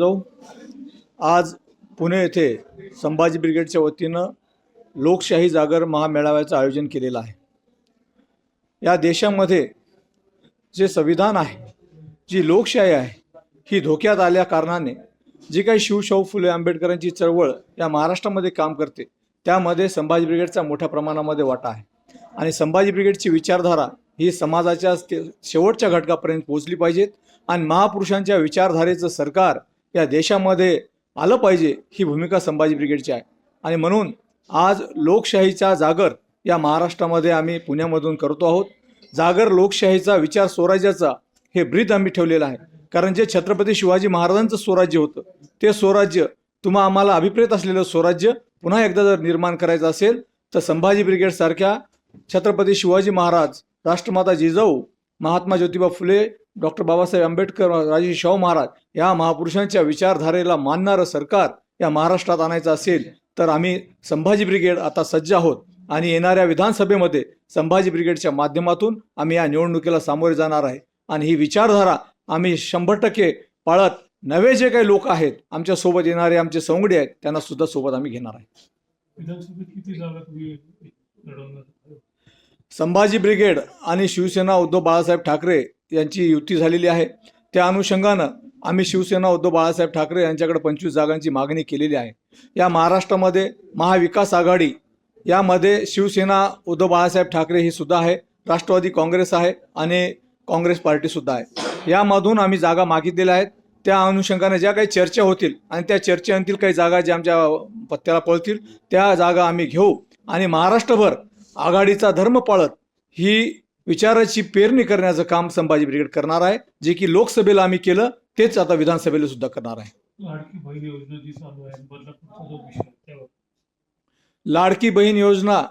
जाऊ. आज पुणे येथे संभाजी ब्रिगेडच्या वतीनं लोकशाही जागर महामेळाव्याचं आयोजन केलेलं आहे. या देशामध्ये जे संविधान आहे जी लोकशाही आहे ही धोक्यात आल्या कारणाने जी काही शिवशाहू फुले आंबेडकरांची चळवळ या महाराष्ट्रामध्ये काम करते त्यामध्ये संभाजी ब्रिगेडचा मोठ्या प्रमाणामध्ये वाटा आहे. आणि संभाजी ब्रिगेडची विचारधारा ही समाजाच्या शेवटच्या घटकापर्यंत पोहोचली पाहिजेत आणि महापुरुषांच्या विचारधारेचं सरकार या देशामध्ये आलं पाहिजे ही भूमिका संभाजी ब्रिगेडची आहे. आणि म्हणून आज लोकशाहीचा जागर या महाराष्ट्रामध्ये आम्ही पुण्यामधून करतो आहोत. जागर लोकशाहीचा विचार स्वराज्याचा हे ब्रीद आम्ही ठेवलेलं आहे. कारण जे छत्रपती शिवाजी महाराजांचं स्वराज्य होतं ते स्वराज्य तुम्हा आम्हाला अभिप्रेत असलेलं स्वराज्य पुन्हा एकदा जर निर्माण करायचं असेल तर संभाजी ब्रिगेडसारख्या छत्रपती शिवाजी महाराज राष्ट्रमाता जिजाऊ महात्मा ज्योतिबा फुले डॉक्टर बाबासाहेब आंबेडकर राजे शाहू महाराज या महापुरुषांच्या विचारधारेला मानणारं सरकार या महाराष्ट्रात आणायचं असेल तर आम्ही संभाजी ब्रिगेड आता सज्ज आहोत. आणि येणाऱ्या विधानसभेमध्ये संभाजी ब्रिगेडच्या माध्यमातून आम्ही या निवडणुकीला सामोरे जाणार आहे. आणि ही विचारधारा आम्ही शंभर टक्के पाळत नवे जे काही लोक आहेत आमच्यासोबत येणारे आमचे सवंगडी आहेत त्यांना सुद्धा सोबत आम्ही घेणार आहे. संभाजी ब्रिगेड आणि शिवसेना उद्धव बाळासाहेब ठाकरे यांची युती झालेली आहे. त्या अनुषंगानं आम्ही शिवसेना उद्धव बाळासाहेब ठाकरे यांच्याकडे पंचवीस जागांची मागणी केलेली आहे. या महाराष्ट्रामध्ये महाविकास आघाडी यामध्ये शिवसेना उद्धव बाळासाहेब ठाकरे ही सुद्धा आहे राष्ट्रवादी काँग्रेस आहे आणि काँग्रेस पार्टीसुद्धा आहे. यामधून आम्ही जागा मागितलेल्या आहेत. त्या अनुषंगाने ज्या काही चर्चा होतील आणि त्या चर्चेतील काही जागा ज्या आमच्या पत्त्याला पळतील त्या जागा आम्ही घेऊ. आणि महाराष्ट्रभर आघाडीचा धर्म पाळत ही विचाराची पेरणी करण्याचं काम संभाजी ब्रिगेड करणार आहे. जे की लोकसभेला आम्ही केलं तेच आता विधानसभेला सुद्धा करणार आहे. लाडकी बहीण योजना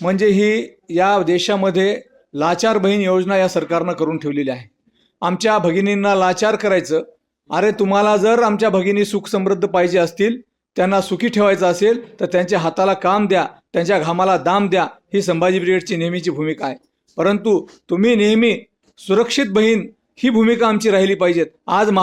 म्हणजे ही या देशामध्ये लाचार बहीण योजना या सरकारनं करून ठेवलेली आहे. आमच्या भगिनींना लाचार करायचं. अरे तुम्हाला जर आमच्या भगिनी सुख समृद्ध पाहिजे असतील त्यांना सुखी ठेवायचं असेल तर त्यांच्या हाताला काम द्या त्यांच्या घामाला दाम द्या. ही संभाजी ब्रिगेडची नेहमीची भूमिका आहे. परंतु तुम्ही नेहमी सुरक्षित बहीण ही भूमिका आमची राहिली पाहिजेत. आज महा